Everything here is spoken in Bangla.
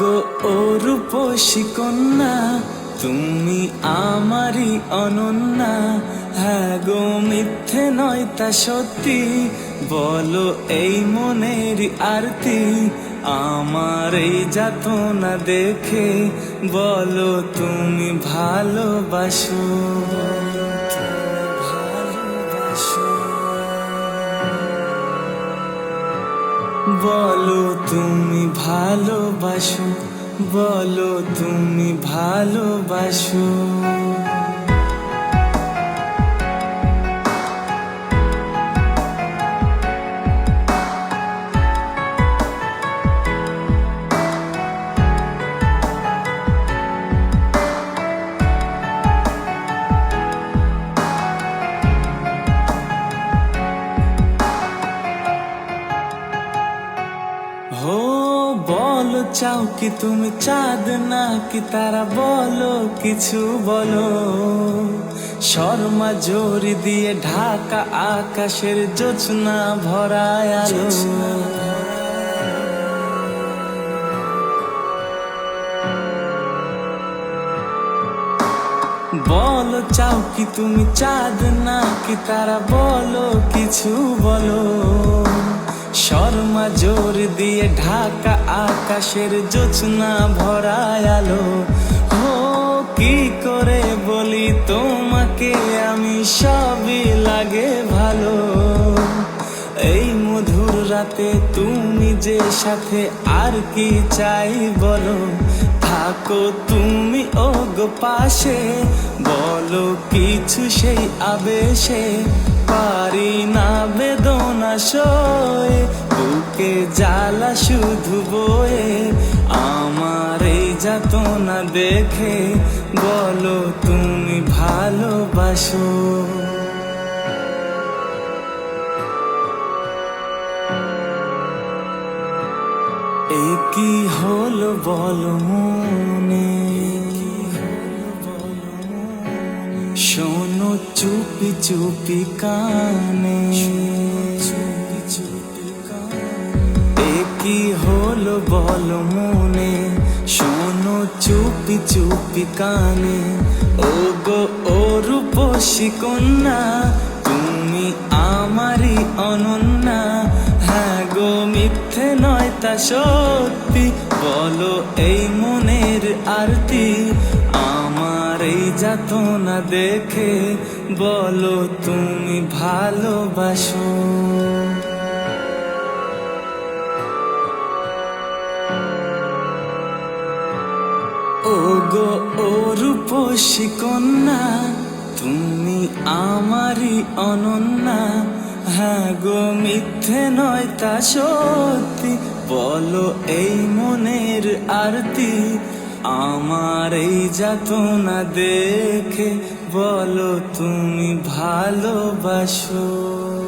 গো, ও রূপসী কন্যা, তুমি আমারই অনন্যা। হ্যাঁ গো, মিথ্যে নয় তা সত্যি, বলো এই মনের আরতি, আমার এই যাতনা দেখে, বলো তুমি ভালোবাসো। বলো তুমি ভালোবাসো বলো তুমি ভালোবাসো। চাও কি তুমি চাঁদ না কি তারা বলো, কিছু বলো। শর্মা জোরি দিয়ে ঢাকা আকাশের জোছনা ভরায় আলো। বলো, চাও কি তুমি চাঁদ না কি তারা বলো, কিছু বলো। শর্মা জোর দিয়ে ঢাকা আকাশের জোছনা ভরা আলো। ও, কি করে বলি তোমাকে? আমি সবই লাগে ভালো। এই মধুর রাতে তুমি যে সাথে আর কি চাই বলো? থাকো তুমি ও গো পাশে, বলো কিছু সেই আবেশে। পারি না বেদনা সয়ে, বুকে জ্বালা শুধু বয়ে। আমার এই যাতনা দেখে, বলো তুমি ভালোবাসো। এ কি হলো বলো মনে। শোনো চুপি চুপি কানে। এ কি হলো বলো মনে। শোনো চুপি চুপি কানে। ও গো ও রূপসী কন্যা, তুমি আমারই অনন্যা মিথ্যে নয় তা সত্যি। বলো এই মনের আরতি, আমার এই যাতনা দেখে। বলো তুমি ভালোবাসো। ও গো ও রূপসী কন্যা, তুমি আমারই অনন্যা। হ্যাঁ গো, মিথ্যে নয় তা সত্যি। বলো এই মনের আরতি, আমার এই যাতনা দেখে। বলো তুমি ভালোবাসো।